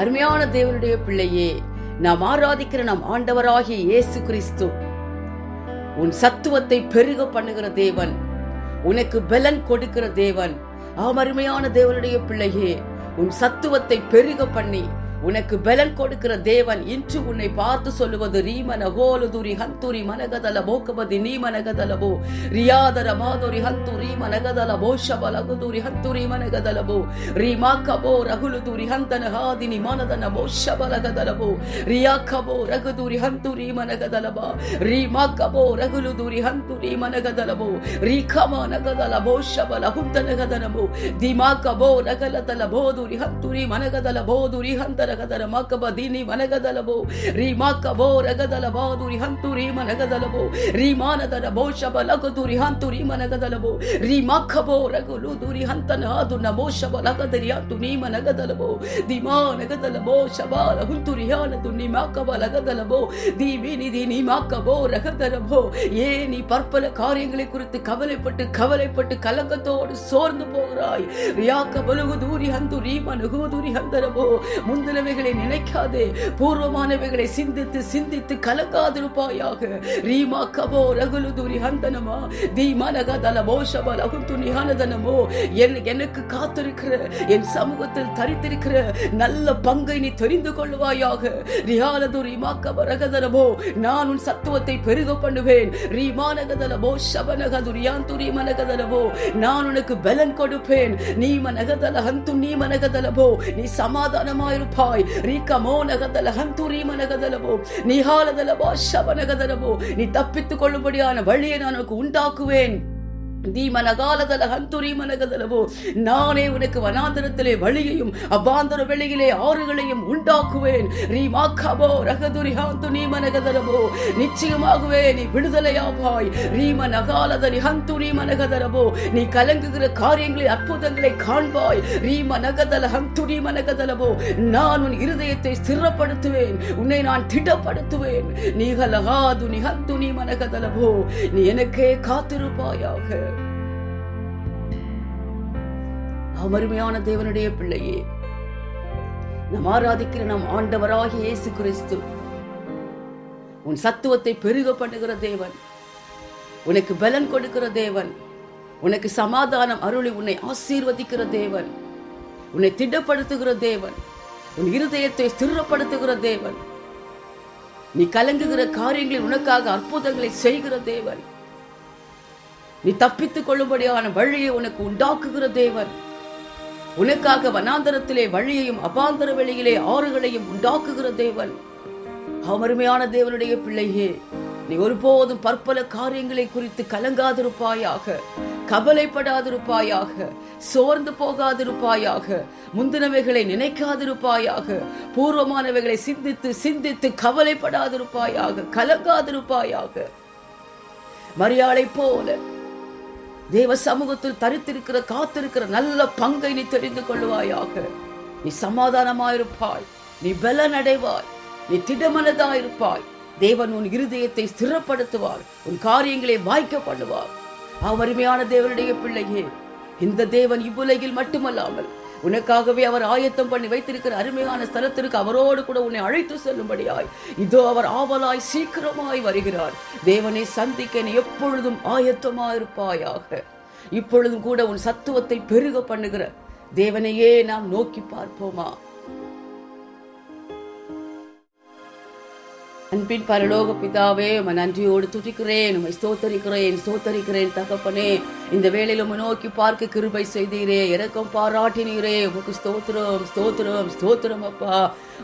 அருமையான தேவனுடைய பிள்ளையே நாம் ஆராதிக்கிற நம் ஆண்டவராகிய இயேசு கிறிஸ்து. உன் சத்துவத்தை பெருக பண்ணுகிற தேவன் உனக்கு பலன் கொடுக்கிற தேவன். ஆம் அருமையான தேவனுடைய பிள்ளையே உன் சத்துவத்தை பெருக பண்ணி உனக்கு பலன் கொடுக்கிற தேவன் இன்று உன்னை பார்த்து சொல்லுவது ரீமன கோலுதுரி ஹந்துரி மனகதல போக்கபதி நீ மனகதலபோ ரியாதர மாதுரி ஹந்துரி மனகதல போஷப லகுதுரி ஹந்துரி மனகதலபோ ரீமாக்கபோ ரகுலுதுரி ஹந்தன ஹாதினி மனதன போஷப லகதலபோ ரியாக்கபோ ரகுதுரி ஹந்துரி மனகதலபா ரீமாக்கபோ ரகுலுதுரி ஹந்துரி மனகதலபோ ரீகம நகதல போஷப லகுந்தனகதனபோ திமாக்கபோ ரகலதல போதுரி ஹந்துரி மனகதல போதுரி ஹந்தன ದುರಿ ಹಂತನಗದಲ ಮಕಬ ದಿನಿ ಮನಗದಲಬೋ ರೀಮಾಕಬೋ ರಗದಲಬೋ ದುರಿ ಹಂತುರಿ ಮನಗದಲಬೋ ರೀಮಾನದಲಬೋ ಶಬಲಗುದುರಿ ಹಂತುರಿ ಮನಗದಲಬೋ ರೀಮಾಕಬೋ ರಗುಲು ದುರಿ ಹಂತನ ಅದು ನಮೋ ಶಬಲಗದರಿ ಅಂತು ನೀಮ ನಗದಲಬೋ ದಿಮಾ ನಗದಲಬೋ ಶಬಾಲ ಹುಂತುರಿ ಹಾನದು ನಿಮಾಕಬ ಲಗದಲಬೋ தீவி நிதி நீ மாக்கபோ ரகதரபோ ஏன் நீ பற்பல காரியங்களை குறித்து கவலைப்பட்டு கவலைப்பட்டு கலக்கத்தோடு சோர்ந்து போகிறாய் ரியாக்க பலுகு தூரி ஹந்து ரீம நுகுதுரி ஹந்தரபோ முந்தினவைகளை நினைக்காதே. பூர்வமானவைகளை சிந்தித்து சிந்தித்து கலங்காதிருப்பாயாக. ரீமா கபோ ரகுலு துரி ஹந்தனமா? தீமனக தல ஷபல ரகுந்து நிஹானதனமோ? எனக்கு காத்திருக்கிற என் சமூகத்தில் தரித்திருக்கிற நல்ல பங்கை நீ தெரிந்து கொள்வாயாக ரியாலது ரீமாக்க ரகதனமோ? நான் உன் சத்துவத்தை பெருக பண்ணுவேன். ரீமானகதலபோ ஷபனகது ரியாந்து ரீமனகதலபோ நான் உனக்கு பலன் கொடுப்பேன். நீ மனகதல ஹந்து நீ மனகதலபோ நீ சமாதானமாயிருப்பா. சமாதானமாயிருப்பாய் ரீகமோ நகதல ஹந்து ரீமனகதலபோ நிஹாலதலபோ நகதலவோ நீ தப்பித்துக் கொள்ளும்படியான வழியை நான் உனக்கு உண்டாக்குவேன். தீமனகாலதல ஹந்துரி மனகதலவோ. நானே உனக்கு வனாந்தரத்திலே வழியையும் அபாந்தர வெளியிலே ஆறுகளையும் உண்டாக்குவேன். ரீமாக்கபோ ரகதுரி ஹாந்து நீ மனகதலவோ. நிச்சயமாகவே நீ விடுதலையாவாய். ரீம நகாலதரி நீ மனகதலவோ. நீ கலங்குகிற காரியங்களை அற்புதங்களை காண்பாய். ரீம நகதல ஹந்துரி மனகதலவோ. நான் உன் இருதயத்தை ஸ்திரப்படுத்துவேன். உன்னை நான் திடப்படுத்துவேன். நீகலகாது நிகந்து நீ மனகதலவோ. நீ எனக்கே காத்திருப்பாயாக. அமருமையான தேவனுடைய பிள்ளையே. நம் ஆராதிக்கிற நம் ஆண்டவராகிய இயேசு கிறிஸ்து உன் சத்துவத்தை பெருக பண்ணுகிற தேவன் உனக்கு பலன் கொடுக்கிற தேவன் உனக்கு சமாதானம் அருளி உன்னை ஆசீர்வதிக்கிற தேவன் உன்னை திடப்படுத்துகிற தேவன் உன் இருதயத்தை ஸ்திரப்படுத்துகிற தேவன் நீ கலங்குகிற காரியங்களில் உனக்காக அற்புதங்களை செய்கிற தேவன். நீ தப்பித்துக் கொள்ளும்படியான வழியை உனக்கு உண்டாக்குகிற தேவன். உனக்காக வனாந்தரத்திலே வழியையும் அபாந்தர வெளியிலே ஆறுகளையும் உண்டாக்குகிற தேவன். அமருமையான தேவனுடைய பிள்ளையே நீ ஒருபோதும் பற்பல காரியங்களை குறித்து கலங்காதிருப்பாயாக கவலைப்படாதிருப்பாயாக சோர்ந்து போகாதிருப்பாயாக முந்தினவைகளை நினைக்காதிருப்பாயாக பூர்வமானவைகளை சிந்தித்து சிந்தித்து கவலைப்படாதிருப்பாயாக கலங்காதிருப்பாயாக. மரியாதை போல தேவ சமூகத்தில் தரித்திருக்கிற காத்திருக்கிற நல்ல பங்கை நீ தெரிந்து கொள்வாயாக நீ சமாதானமாயிருப்பாய். நீ பலன் அடைவாய் நீ திடமனதாயிருப்பாய். தேவன் உன் இருதயத்தை ஸ்திரப்படுத்துவார். உன் காரியங்களை வாய்க்க பண்ணுவார் அவருமையான தேவனுடைய பிள்ளையே இந்த தேவன் இவ்வுலகில் மட்டுமல்லாமல் உனக்காகவே அவர் ஆயத்தம் பண்ணி வைத்திருக்கிற அருமையான ஸ்தலத்திற்கு அவரோடு கூட உன்னை அழைத்து செல்லும்படியாய். இதோ அவர் ஆவலாய் சீக்கிரமாய் வருகிறார். தேவனை சந்திக்க நீ எப்பொழுதும் ஆயத்தமாயிருப்பாயாக. இப்பொழுதும் கூட உன் சத்துவத்தை பெருக பண்ணுகிற தேவனையே நாம் நோக்கி பார்ப்போமா? அன்பின் பரலோக பிதாவே உமை நன்றியோடு துதிக்கிறேன் உமை ஸ்தோத்தரிக்கிறேன் ஸ்தோத்தரிக்கிறேன் தகப்பனே. இந்த வேலையில் உமை நோக்கி பார்க்க கிருபை செய்தீரே இறக்கம் பாராட்டினீரே. உமக்கு ஸ்தோத்திரம் ஸ்தோத்திரம் ஸ்தோத்திரம் அப்பா.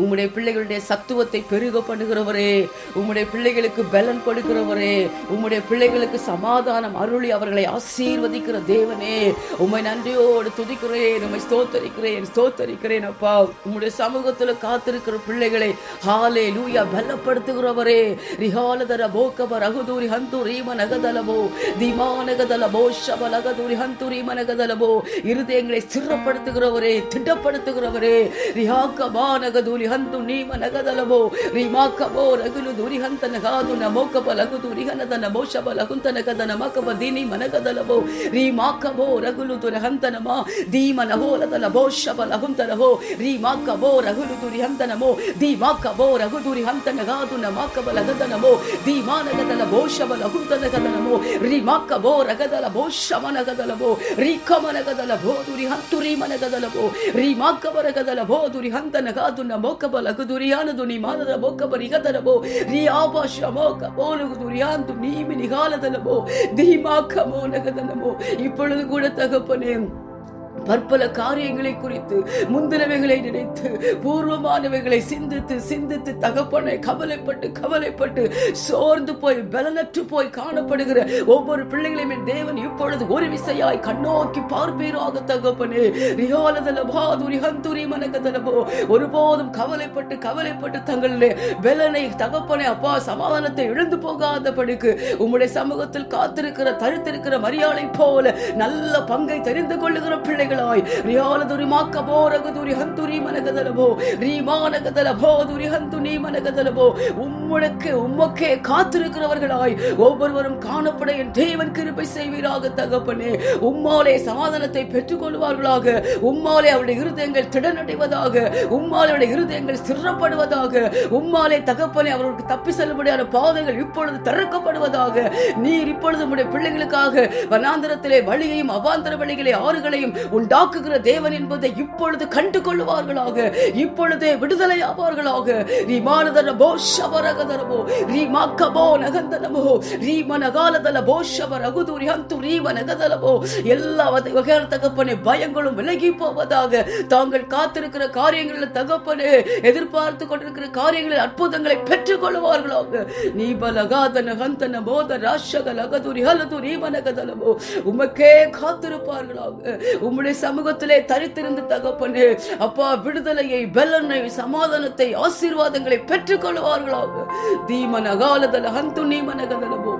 உம்முடைய பிள்ளைகளுடைய சத்துவத்தை பெருக பண்ணுகிறவரே. உம்முடைய பிள்ளைகளுக்கு பலன் கொடுக்கிறவரே. உம்முடைய பிள்ளைகளுக்கு சமாதானம் அருளி அவர்களை ஆசீர்வதிக்கிற தேவனே. உம்மை நன்றியோடு துதிக்கிறேன் உமை ஸ்தோத்தரிக்கிறேன் ஸ்தோத்தரிக்கிறேன் அப்பா. உம்முடைய சமூகத்தில் காத்திருக்கிற பிள்ளைகளை ஹாலே லூயா பலப்படுத்த நடத்துகிறவரே ரிஹாலதர போக்கப ரகுதூரி ஹந்து ரீம நகதலபோ திமானகதலபோ ஷப நகதூரி ஹந்து ரீம நகதலபோ இருதயங்களை சிறப்படுத்துகிறவரே திடப்படுத்துகிறவரே ரிஹாக்கபா நகதூரி ஹந்து நீம நகதலபோ ரிமாக்கபோ ரகுலு தூரி ஹந்த நகாது நமோக்கப லகுது ரிஹனத நமோ ஷப லகுந்த நகத நமக்கப தீனி மனகதலபோ ரிமாக்கபோ ரகுலு துர ஹந்த நம தீம நகோலதல போ ஷப லகுந்த நகோ ரிமாக்கபோ ரகுலு துரி ஹந்த நமோ தீமாக்கபோ ரகுதுரி ஹந்த நகாது ನ ಮಾಕಬ ಲಗದನಮೋ ಧೀ ಮಾನಗದಲ ಭೋ ಶಬ ಲಗುಂತನ ಕದನಮೋ ರೀ ಮಾಕಬೋ ರಗದಲ ಭೋ ಶಮನಗದಲಬೋ ರೀ ಕಮನಗದಲ ಭೋದುರಿ ಹಂತುರಿ ಮನಗದಲಬೋ ರೀ ಮಾಕಬ ರಗದಲ ಭೋದುರಿ ಹಂತನ ಗಾದು ನ ಮೋಕಬ ಲಗುದುರಿ ಆನದು ನೀ ಮಾನದ ಮೋಕಬ ರಿಗದಲಬೋ ರೀ ಆಪಾಶ ಮೋಕ ಬೋಲುಗುದುರಿ ಅಂತು நீமி நிகாலதனமோ தீமாக்கமோ நகதனமோ இப்பொழுது கூட தகப்பனே பற்பல காரியங்களை குறித்து முந்தினவைகளை நினைத்து பூர்வமானவைகளை சிந்தித்து சிந்தித்து தகப்பனை கவலைப்பட்டு கவலைப்பட்டு சோர்ந்து போய் பலனற்று போய் காணப்படுகிற ஒவ்வொரு பிள்ளைகளையுமே தேவன் இப்பொழுது ஒரு விசையாய் கண்ணோக்கி பார்ப்பீராக தகப்பனே. ரியாலதல பாதுரி ஹந்துரி மனகதலபோ ஒருபோதும் கவலைப்பட்டு கவலைப்பட்டு தங்களுடைய பலனை தகப்பனை அப்பா சமாதானத்தை இழந்து போகாதபடிக்கு உம்முடைய சமூகத்தில் காத்திருக்கிற தருத்திருக்கிற மரியாதை போல நல்ல பங்கை தெரிந்து கொள்ளுகிற பிள்ளைகளாய் ரியாலதுரி மாக்கபோ ரகுதுரி ஹந்துரி மனகதலபோ. ரீமானகதலபோ துரி ஹந்துனி மனகதலபோ. உம்முடக்கு உமக்கே காத்திருக்கிறவர்களாய். ஒவ்வொருவரும் காணப்பட என் தேவன் கிருப்பை செய்வீராக தகப்பனே. உம்மாலே சமாதானத்தை பெற்றுக் கொள்வார்களாக உம்மாலே அவருடைய இருதயங்கள் திடனடைவதாக. உம்மாலே அவருடைய இருதயங்கள் சிறப்படுவதாக. உம்மாலே தகப்பனே அவர்களுக்கு தப்பி செல்லும்படியான பாதைகள் இப்பொழுது திறக்கப்படுவதாக. நீர் இப்பொழுது உடைய பிள்ளைகளுக்காக வனாந்திரத்திலே வழியையும் அவாந்தர வழிகளை ஆறுகளையும் உண்டாக்குகிற தேவன் என்பதை இப்பொழுது கண்டு கொள்வார்களாக இப்பொழுதே விடுதலை ஆவார்களாக. நீ மானதன ಶಬರಗದರಬೋ ರೀ ಮಾಕ್ಕಬೋ ನಗಂದನಬೋ ರೀ ಮನಗಾಲದಲಬೋ ಶಬರ ಅಗುದೂರಿ ಹಂತು ರೀ ಮನಗದಲಬೋ ಎಲ್ಲ வகையான தகப்பனே பயங்களும் விலகி போவதாக தாங்கள் காத்திருக்கிற காரியங்களில் தகப்பனே எதிர்பார்த்து கொண்டிருக்கிற காரியங்களில் அற்புதங்களை பெற்றுக் கொள்வார்களாக நீ பலகாதன ஹந்தன போத ராஷக லகதுரி ஹலது நீ மனகதலபோ உமக்கே காத்திருப்பார்களாக உம்முடைய சமூகத்திலே தரித்திருந்து தகப்பனே அப்பா விடுதலையை பலனை சமாதானத்தை ஆசீர்வாதங்களை பெற்றுக் கொள்வார்களாக ಧೀಮನಗಾಲದಲ ಹಂತು ನೀಮನ ಮನಗದಲಬೋ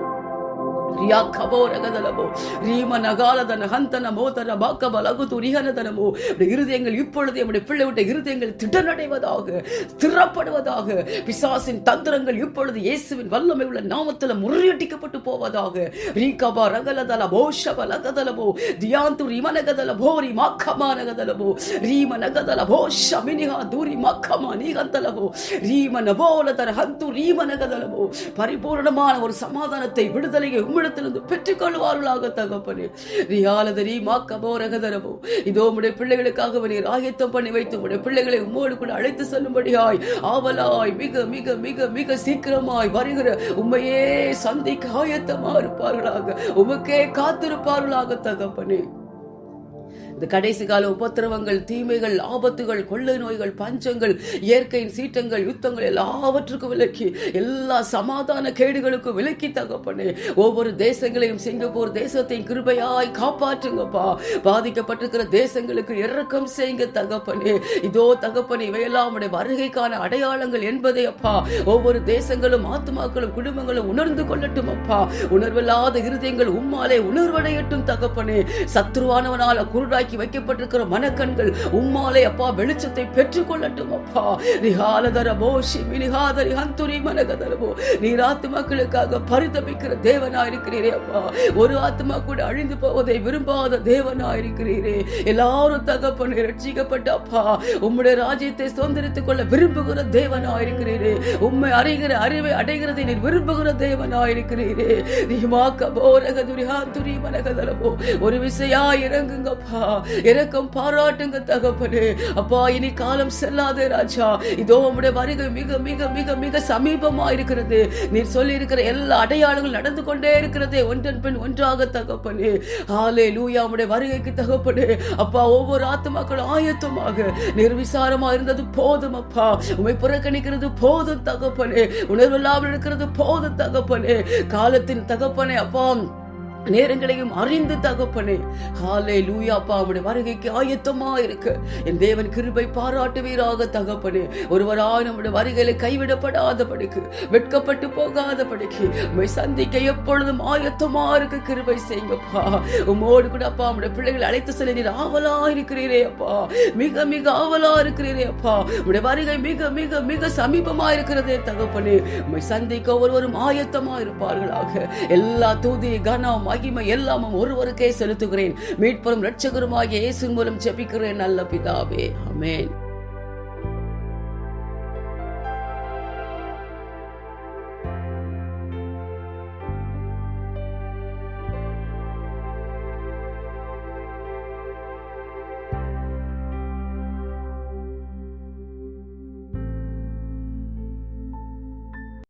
ರಿಯಾ கபோரகதலமோ ரீம நகாலதன ஹந்தன மோதன பாக்க லகுது ரிஹனதனமோ இருதயங்கள் இப்பொழுது நம்முடைய பிள்ளை விட்ட இருதயங்கள் திடனடைவதாக ஸ்திரப்படுவதாக பிசாசின் தந்திரங்கள் இப்பொழுது இயேசுவின் வல்லமை உள்ள நாமத்தில் முறியடிக்கப்பட்டு போவதாக ரீகபா ரகலதல போஷப லகதலமோ தியாந்து ரிமனகதல போரி மாக்கமா நகதலமோ ரீம நகதல போஷ மினிஹா தூரி மாக்கமா நீகந்தலமோ ரீம நபோலதர ஹந்து ரீம நகதலமோ பரிபூர்ணமான ஒரு சமாதானத்தை விடுதலையை உம்மிடத்திலிருந்து பெற்றுக் பெற்றுக்கொள்வார்களாக தகப்பனே. ரியாலதரி மாக்கபோ ரகதரமோ இதோ உடைய பிள்ளைகளுக்காக நீர் ஆயத்தம் பண்ணி வைத்து உடைய பிள்ளைகளை உம்மோடு கூட அழைத்து செல்லும்படியாய் ஆவலாய் மிக மிக மிக மிக சீக்கிரமாய் வருகிற உண்மையே சந்திக்க ஆயத்தமா இருப்பார்களாக. உமக்கே காத்திருப்பார்களாக தகப்பனே. இந்த கடைசி கால உபத்திரவங்கள் தீமைகள் ஆபத்துகள் கொள்ளை நோய்கள் பஞ்சங்கள் இயற்கையின் சீற்றங்கள் யுத்தங்கள் எல்லாவற்றுக்கும் விலக்கி எல்லா சமாதான கேடுகளுக்கும் விலக்கி தகப்பனே. ஒவ்வொரு தேசங்களையும் சிங்கப்பூர் தேசத்தையும் கிருபையாய் காப்பாற்றுங்கப்பா. பாதிக்கப்பட்டிருக்கிற தேசங்களுக்கு இறக்கம் செய்யுங்க தகப்பனே. இதோ தகப்பனே இவையெல்லாம் வருகைக்கான அடையாளங்கள் என்பதை அப்பா. ஒவ்வொரு தேசங்களும் ஆத்மாக்களும் குடும்பங்களும் உணர்ந்து கொள்ளட்டும் அப்பா. உணர்வில்லாத இருதயங்கள் உம்மாலே உணர்வடையட்டும் தகப்பனே. சத்ருவானவனால குருடாக்கி வைக்கப்பட்டிருக்கிற மனக்கண்கள் உம்மாலே அப்பா வெளிச்சத்தை பெற்றுக் கொள்ளட்டும் அப்பா ரிஹாலதர போஷி ஹந்துரி மனகதரபோ. நீர் ஆத்மாக்களுக்காக பரிதபிக்கிற தேவனா இருக்கிறீரே அப்பா. ஒரு ஆத்மா கூட அழிந்து போவதை விரும்பாத தேவனா இருக்கிறீரே எல்லாரும் தகப்பன் ரட்சிக்கப்பட்ட அப்பா. உம்முடைய ராஜ்யத்தை சுதந்திரித்துக் கொள்ள விரும்புகிற தேவனா இருக்கிறீரே உம்மை அறிகிற அறிவை அடைகிறதை நீர் விரும்புகிற தேவனா இருக்கிறீரே நீமாக்க போரகதுரி ஹாந்துரி மனகதரபோ. ஒரு விசையா இறங்குங்கப்பா. இறக்கம் பாராட்டுங்க தகப்பனே. அப்பா இனி காலம் செல்லாதே ராஜா. இதோ உம்முடைய வருகை மிக மிக மிக மிக சமீபமா இருக்கிறது. நீர் சொல்லி இருக்கிற எல்லா அடையாளங்களும் நடந்து கொண்டே இருக்கிறது. ஒன்றன் பெண் ஒன்றாக தகப்பனே. ஆலே லூயா உடைய வருகைக்கு தகப்பனே. அப்பா ஒவ்வொரு ஆத்மாக்களும் ஆயத்தமாக நிர்விசாரமா இருந்தது போதும் அப்பா. உமை புறக்கணிக்கிறது போதும் தகப்பனே. உணர்வு இல்லாமல் இருக்கிறது போதும் தகப்பனே. காலத்தின் தகப்பனே அப்பா. நேரங்களையும் அறிந்து தகப்பனே. ஹாலே லூயாப்பா அவருடைய வருகைக்கு ஆயத்தமா இருக்கு. என் தேவன் கிருபை பாராட்டுவீராக தகப்பனே. ஒருவராய் நம்முடைய வருகையில கைவிடப்படாதபடிக்கு வெட்கப்பட்டு போகாதபடிக்கு உண்மை சந்திக்க எப்பொழுதும் ஆயத்தமா இருக்க கிருபை செய்யுங்கப்பா உம்மோடு கூட அப்பா நம்முடைய பிள்ளைகளை அழைத்து செல்ல நீர் ஆவலா இருக்கிறீரே அப்பா. மிக மிக ஆவலா இருக்கிறீரே அப்பா. உடைய வருகை மிக மிக மிக சமீபமா இருக்கிறதே தகப்பனே. உண்மை சந்திக்க ஒருவரும் ஆயத்தமா இருப்பார்களாக. எல்லா தூதி கனம் மகிமை எல்லாமும் ஒருவருக்கே செலுத்துகிறேன். மீட்பரும் இரட்சகருமாகிய இயேசு மூலம் ஜெபிக்கிறேன் நல்ல பிதாவே. அமேன்